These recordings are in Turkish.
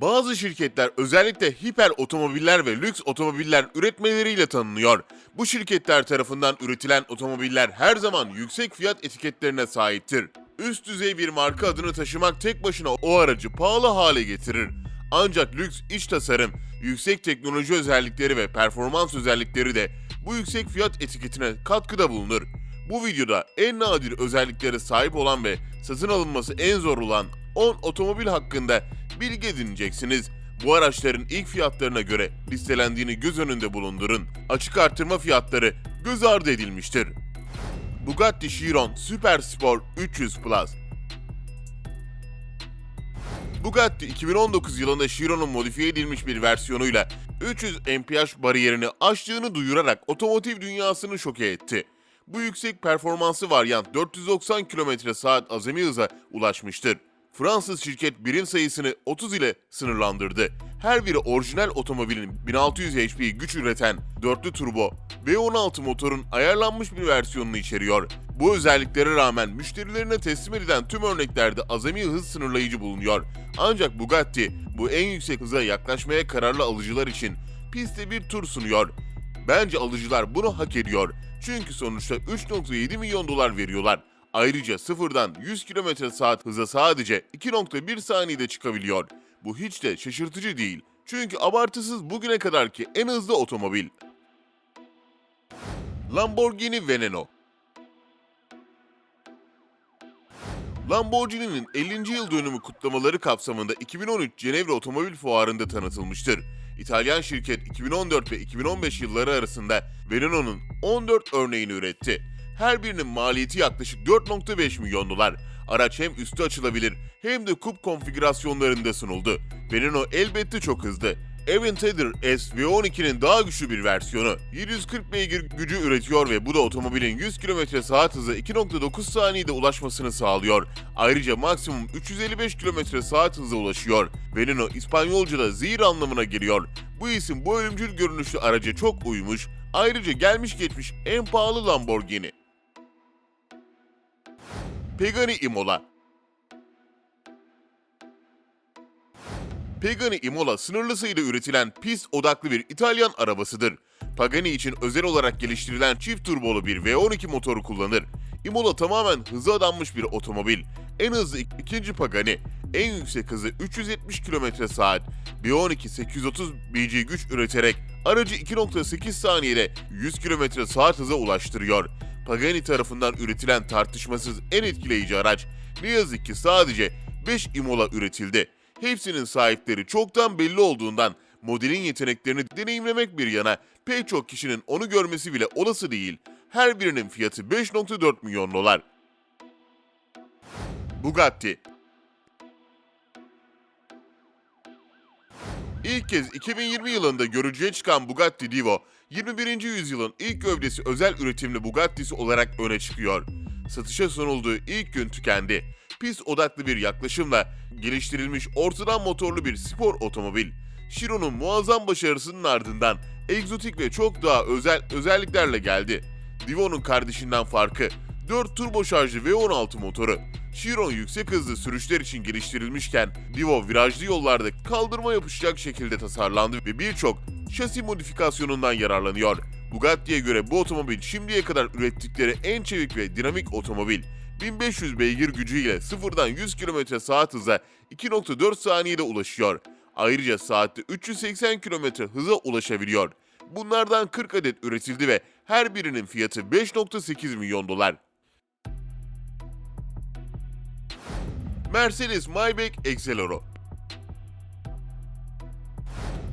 Bazı şirketler özellikle hiper otomobiller ve lüks otomobiller üretmeleriyle tanınıyor. Bu şirketler tarafından üretilen otomobiller her zaman yüksek fiyat etiketlerine sahiptir. Üst düzey bir marka adını taşımak tek başına o aracı pahalı hale getirir. Ancak lüks iç tasarım, yüksek teknoloji özellikleri ve performans özellikleri de bu yüksek fiyat etiketine katkıda bulunur. Bu videoda en nadir özelliklere sahip olan ve satın alınması en zor olan 10 otomobil hakkında bilgi edineceksiniz. Bu araçların ilk fiyatlarına göre listelendiğini göz önünde bulundurun. Açık artırma fiyatları göz ardı edilmiştir. Bugatti Chiron Super Sport 300 Plus Bugatti 2019 yılında Chiron'un modifiye edilmiş bir versiyonuyla 300 mph bariyerini aştığını duyurarak otomotiv dünyasını şoke etti. Bu yüksek performanslı varyant 490 km saat azami hıza ulaşmıştır. Fransız şirket birim sayısını 30 ile sınırlandırdı. Her biri orijinal otomobilin 1600 HP güç üreten dörtlü turbo V16 motorun ayarlanmış bir versiyonunu içeriyor. Bu özelliklere rağmen müşterilerine teslim edilen tüm örneklerde azami hız sınırlayıcı bulunuyor. Ancak Bugatti bu en yüksek hıza yaklaşmaya kararlı alıcılar için pistte bir tur sunuyor. Bence alıcılar bunu hak ediyor. Çünkü sonuçta 3.7 milyon dolar veriyorlar. Ayrıca sıfırdan 100 km saat hıza sadece 2.1 saniyede çıkabiliyor. Bu hiç de şaşırtıcı değil. Çünkü abartısız bugüne kadarki en hızlı otomobil. Lamborghini Veneno Lamborghini'nin 50. yıl dönümü kutlamaları kapsamında 2013 Cenevre Otomobil Fuarı'nda tanıtılmıştır. İtalyan şirket 2014 ve 2015 yılları arasında Veneno'nun 14 örneğini üretti. Her birinin maliyeti yaklaşık 4.5 milyon dolar. Araç hem üstü açılabilir hem de kup konfigürasyonlarında sunuldu. Veneno elbette çok hızlı. Aventador S V12'nin daha güçlü bir versiyonu. 740 beygir gücü üretiyor ve bu da otomobilin 100 km saat hızı 2.9 saniyede ulaşmasını sağlıyor. Ayrıca maksimum 355 km saat hıza ulaşıyor. Veneno İspanyolca'da zehir anlamına geliyor. Bu isim bu ölümcül görünüşlü araca çok uymuş. Ayrıca gelmiş geçmiş en pahalı Lamborghini. Pagani Imola Pagani Imola sınırlı sayıda üretilen pist odaklı bir İtalyan arabasıdır. Pagani için özel olarak geliştirilen çift turbolu bir V12 motoru kullanır. Imola tamamen hıza adanmış bir otomobil. En hızlı ik- ikinci Pagani, en yüksek hızı 370 km saat, V12 830 BG güç üreterek aracı 2.8 saniyede 100 km saat hıza ulaştırıyor. Pagani tarafından üretilen tartışmasız en etkileyici araç ne yazık ki sadece 5 Imola üretildi. Hepsinin sahipleri çoktan belli olduğundan modelin yeteneklerini deneyimlemek bir yana pek çok kişinin onu görmesi bile olası değil. Her birinin fiyatı 5.4 milyon dolar. Bugatti İlk kez 2020 yılında görücüye çıkan Bugatti Divo, 21. yüzyılın ilk gövdesi özel üretimli Bugatti'si olarak öne çıkıyor. Satışa sunulduğu ilk gün tükendi. Pist odaklı bir yaklaşımla geliştirilmiş ortadan motorlu bir spor otomobil. Chiron'un muazzam başarısının ardından egzotik ve çok daha özel özelliklerle geldi. Divo'nun kardeşinden farkı 4 turbo şarjlı V16 motoru. Chiron yüksek hızlı sürüşler için geliştirilmişken Divo virajlı yollarda kaldırma yapışacak şekilde tasarlandı ve birçok şasi modifikasyonundan yararlanıyor. Bugatti'ye göre bu otomobil şimdiye kadar ürettikleri en çevik ve dinamik otomobil. 1500 beygir gücüyle sıfırdan 100 km saat hıza 2.4 saniyede ulaşıyor. Ayrıca saatte 380 km hıza ulaşabiliyor. Bunlardan 40 adet üretildi ve her birinin fiyatı 5.8 milyon dolar. Mercedes Maybach Excelero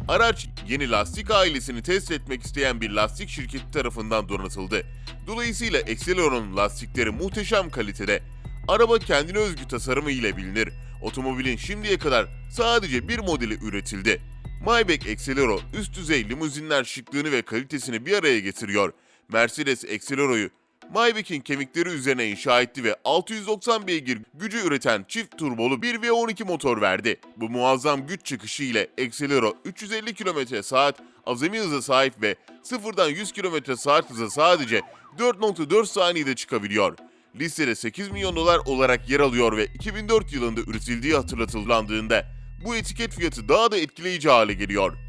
Araç yeni lastik ailesini test etmek isteyen bir lastik şirketi tarafından donatıldı. Dolayısıyla Accelero'nun lastikleri muhteşem kalitede. Araba kendine özgü tasarımı ile bilinir. Otomobilin şimdiye kadar sadece bir modeli üretildi. Maybach Excelero üst düzey limuzinler şıklığını ve kalitesini bir araya getiriyor. Mercedes Accelero'yu Maybach'in kemikleri üzerine inşa etti ve 690 beygir gücü üreten çift turbolu bir V12 motor verdi. Bu muazzam güç çıkışı ile Excelero 350 km saat azami hıza sahip ve sıfırdan 100 km saat hıza sadece 4.4 saniyede çıkabiliyor. Listede 8 milyon dolar olarak yer alıyor ve 2004 yılında üretildiği hatırlatıldığında bu etiket fiyatı daha da etkileyici hale geliyor.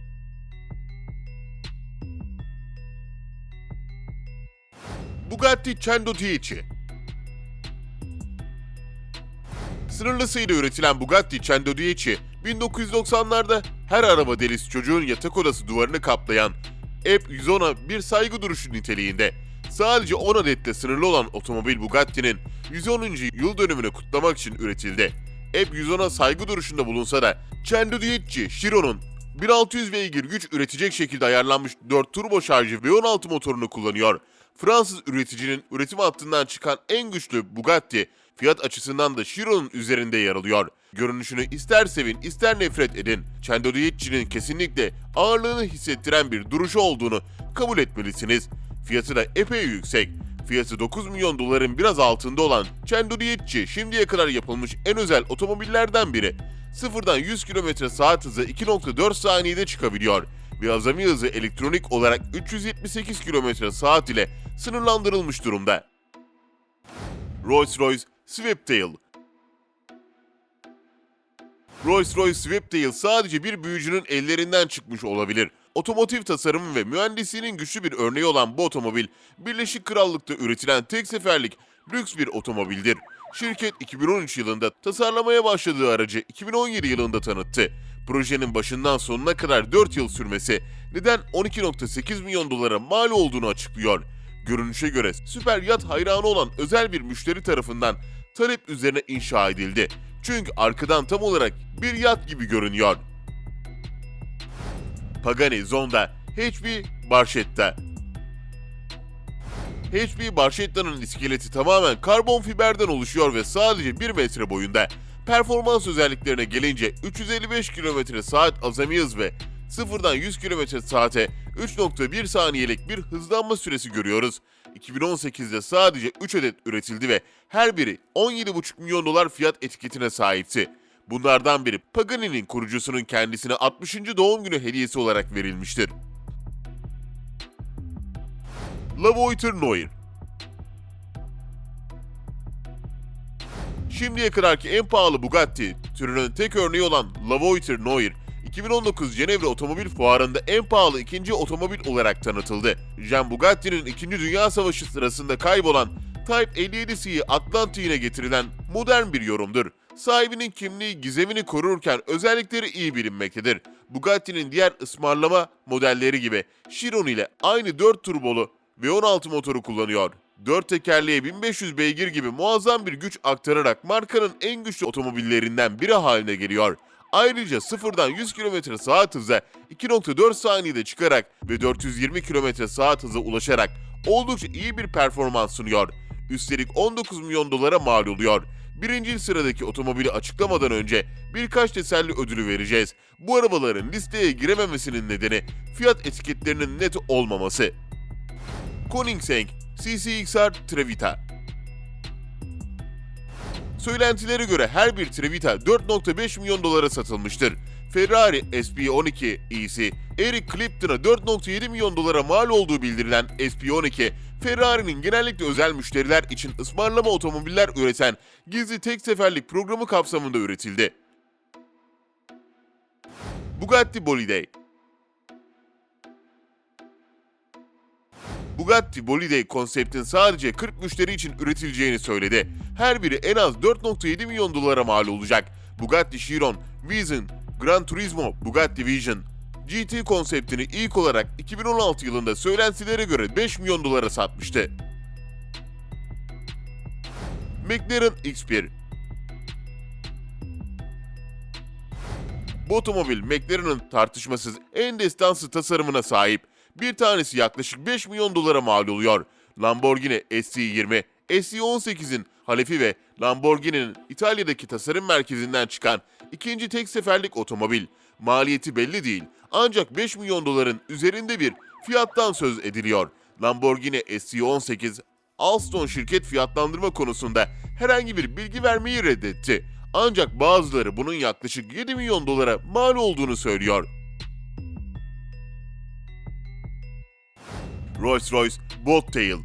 Bugatti Cento Dieci Sınırlı sayıda üretilen Bugatti Cento Dieci, 1990'larda her araba delisi çocuğun yatak odası duvarını kaplayan Ep 110'a bir saygı duruşu niteliğinde. Sadece 10 adetle sınırlı olan otomobil Bugatti'nin 110. yıl dönümünü kutlamak için üretildi. Ep 110'a saygı duruşunda bulunsa da Cento Dieci, Chiron'un 1600 beygir güç üretecek şekilde ayarlanmış 4 turbo şarjı V16 motorunu kullanıyor. Fransız üreticinin üretim hattından çıkan en güçlü Bugatti, fiyat açısından da Chiron'un üzerinde yer alıyor. Görünüşünü ister sevin ister nefret edin, Cento Dieci'nin kesinlikle ağırlığını hissettiren bir duruşu olduğunu kabul etmelisiniz. Fiyatı da epey yüksek. Fiyatı 9 milyon doların biraz altında olan Cento Dieci şimdiye kadar yapılmış en özel otomobillerden biri. Sıfırdan 100 km saat hızı 2.4 saniyede çıkabiliyor ve azami hızı elektronik olarak 378 km saat ile sınırlandırılmış durumda. Rolls-Royce Swiftail Rolls-Royce Swiftail sadece bir büyücünün ellerinden çıkmış olabilir. Otomotiv tasarımı ve mühendisliğinin güçlü bir örneği olan bu otomobil, Birleşik Krallık'ta üretilen tek seferlik lüks bir otomobildir. Şirket 2013 yılında tasarlamaya başladığı aracı 2017 yılında tanıttı. Projenin başından sonuna kadar 4 yıl sürmesi neden 12.8 milyon dolara mal olduğunu açıklıyor. Görünüşe göre süper yat hayranı olan özel bir müşteri tarafından talep üzerine inşa edildi. Çünkü arkadan tam olarak bir yat gibi görünüyor. Pagani Zonda, HP Barchetta. HP Barchetta'nın iskeleti tamamen karbon fiberden oluşuyor ve sadece 1 metre boyunda. Performans özelliklerine gelince 355 km saat azami hız ve 0'dan 100 km saate 3.1 saniyelik bir hızlanma süresi görüyoruz. 2018'de sadece 3 adet üretildi ve her biri 17,5 milyon dolar fiyat etiketine sahipti. Bunlardan biri Pagani'nin kurucusunun kendisine 60. doğum günü hediyesi olarak verilmiştir. Lavoiter Noir Şimdiye kadarki en pahalı Bugatti, türünün tek örneği olan Lavoiter Noir, 2019 Cenevre Otomobil Fuarı'nda en pahalı ikinci otomobil olarak tanıtıldı. Jean Bugatti'nin 2. Dünya Savaşı sırasında kaybolan Type 57C'yi Atlantik'ine getirilen modern bir yorumdur. Sahibinin kimliği gizemini korurken özellikleri iyi bilinmektedir. Bugatti'nin diğer ısmarlama modelleri gibi Chiron ile aynı 4 turbolu V16 motoru kullanıyor. 4 tekerleğe 1500 beygir gibi muazzam bir güç aktararak markanın en güçlü otomobillerinden biri haline geliyor. Ayrıca sıfırdan 100 km saat hıza 2.4 saniyede çıkarak ve 420 km saat hıza ulaşarak oldukça iyi bir performans sunuyor. Üstelik 19 milyon dolara mal oluyor. Birinci sıradaki otomobili açıklamadan önce birkaç teselli ödülü vereceğiz. Bu arabaların listeye girememesinin nedeni fiyat etiketlerinin net olmaması. Koenigsegg CCXR Trevita Söylentilere göre her bir Trevita 4.5 milyon dolara satılmıştır. Ferrari SP12 iyisi Eric Clapton'a 4.7 milyon dolara mal olduğu bildirilen SP12, Ferrari'nin genellikle özel müşteriler için ısmarlama otomobiller üreten gizli tek seferlik programı kapsamında üretildi. Bugatti Bolide Bugatti Bolide konseptin sadece 40 müşteri için üretileceğini söyledi. Her biri en az 4.7 milyon dolara mal olacak. Bugatti Chiron, Vision, Gran Turismo, Bugatti Vision, GT konseptini ilk olarak 2016 yılında söylentilere göre 5 milyon dolara satmıştı. McLaren X1 Bu otomobil McLaren'ın tartışmasız en destansı tasarımına sahip. Bir tanesi yaklaşık 5 milyon dolara mal oluyor. Lamborghini SC20, SC18'in halefi ve Lamborghini'nin İtalya'daki tasarım merkezinden çıkan ikinci tek seferlik otomobil. Maliyeti belli değil ancak 5 milyon doların üzerinde bir fiyattan söz ediliyor. Lamborghini SC18, Alstom şirket fiyatlandırma konusunda herhangi bir bilgi vermeyi reddetti. Ancak bazıları bunun yaklaşık 7 milyon dolara mal olduğunu söylüyor. Rolls-Royce Bobtail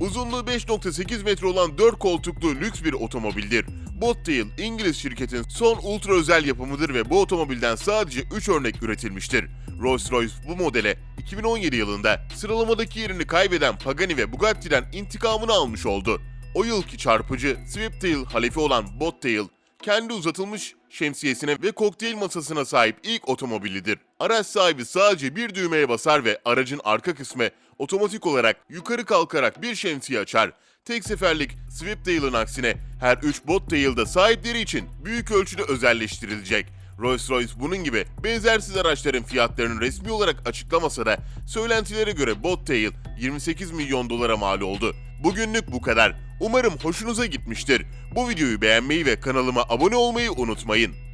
Uzunluğu 5.8 metre olan 4 koltuklu lüks bir otomobildir. Bobtail, İngiliz şirketin son ultra özel yapımıdır ve bu otomobilden sadece 3 örnek üretilmiştir. Rolls-Royce bu modele 2017 yılında sıralamadaki yerini kaybeden Pagani ve Bugatti'den intikamını almış oldu. O yılki çarpıcı Swifttail halefi olan Bobtail, kendi uzatılmış şemsiyesine ve kokteyl masasına sahip ilk otomobilidir. Araç sahibi sadece bir düğmeye basar ve aracın arka kısmı otomatik olarak yukarı kalkarak bir şemsiye açar. Tek seferlik Swifttail'ın aksine her 3 Bobtail'da sahipleri için büyük ölçüde özelleştirilecek. Rolls-Royce bunun gibi benzersiz araçların fiyatlarını resmi olarak açıklamasa da söylentilere göre Bobtail 28 milyon dolara mal oldu. Bugünlük bu kadar. Umarım hoşunuza gitmiştir. Bu videoyu beğenmeyi ve kanalıma abone olmayı unutmayın.